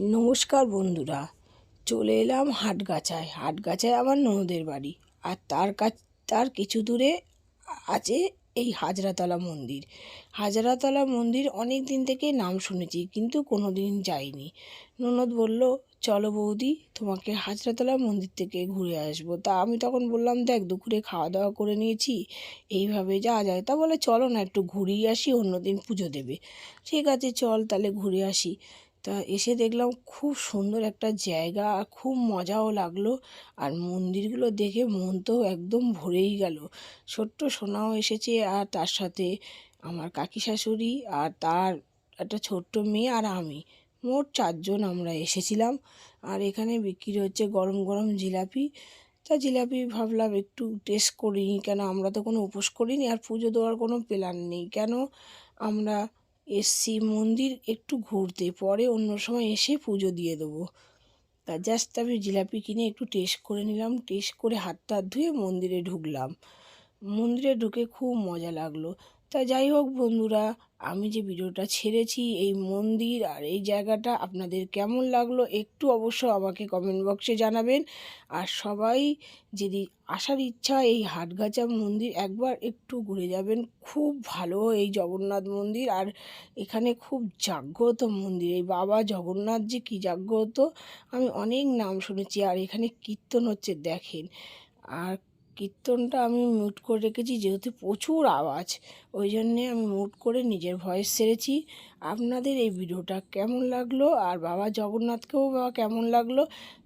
নমস্কার বন্ধুরা, চলে এলাম হাটগাছায়। হাটগাছায় আমার ননদের বাড়ি। আর তার কাছ, তার কিছু দূরে আছে এই হাজরাতলা মন্দির। হাজরাতলা মন্দির অনেক দিন থেকে নাম শুনেছি, কিন্তু কোনো দিন যাইনি। ননদ বলল, চলো বৌদি, তোমাকে হাজরাতলা মন্দির থেকে ঘুরে আসব। তা আমি তখন বললাম, দেখ, দুপুরে খাওয়া দাওয়া করে নিয়েছি, এইভাবে যাওয়া যায়। তা বলে, চলো না, একটু ঘুরেই আসি, অন্যদিন পুজো দেবে। ঠিক আছে, চল তাহলে ঘুরে আসি। তা এসে দেখলাম খুব সুন্দর একটা জায়গা আর খুব মজাও লাগল। আর মন্দিরগুলো দেখে মন তো একদম ভরেই গেল। ছোট্ট সোনাও এসেছে আর তার সাথে আমার কাকি শাশুড়ি আর তার একটা ছোট্ট মেয়ে আর আমি। মোট চারজন আমরা এসেছিলাম। আর এখানে বিক্রি হচ্ছে গরম গরম জিলাপি। তা জিলাপি ভাবলাম একটু টেস্ট করিনি কেন, আমরা তো কোনো উপোস করিনি আর পুজো দেওয়ার কোনো প্ল্যান নেই। কেন আমরা এসছি মন্দির একটু ঘুরতে, পরে অন্য সময় এসে পুজো দিয়ে দেবো। তা জাস্ট আমি জিলাপি কিনে একটু টেস্ট করে নিলাম টেস্ট করে হাত টাত ধুয়ে মন্দিরে ঢুকলাম। মন্দিরে ঢুকে খুব মজা লাগল। তা যাই হোক বন্ধুরা, আমি যে ভিডিওটা ছেড়েছি, এই মন্দির আর এই জায়গাটা আপনাদের কেমন লাগল একটু অবশ্য আমাকে কমেন্ট বক্সে জানাবেন। আর সবাই যদি আসার ইচ্ছা এই হাটগাছা মন্দির একবার একটু ঘুরে যাবেন, খুব ভালো এই জগন্নাথ মন্দির। আর এখানে খুব জাগ্রত মন্দির, এই বাবা জগন্নাথ যে কী জাগ্রত, আমি অনেক নাম শুনেছি আর এখানে কীর্তন হচ্ছে দেখেন। আর কীর্তনটা আমি মিউট করে রেখেছি, যেহেতু প্রচুর আওয়াজ, ওই জন্যে আমি মিউট করে নিজের ভয়েস সেরেছি আপনাদের এই ভিডিওটা কেমন লাগল? আর বাবা জগন্নাথকেও বাবা কেমন লাগল?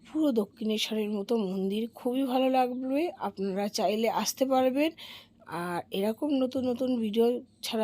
পুরো দক্ষিণেশ্বরের মতো মন্দির খুবই ভালো লাগবে, আপনারা চাইলে আসতে পারবেন। আর এরকম নতুন নতুন ভিডিও ছাড়া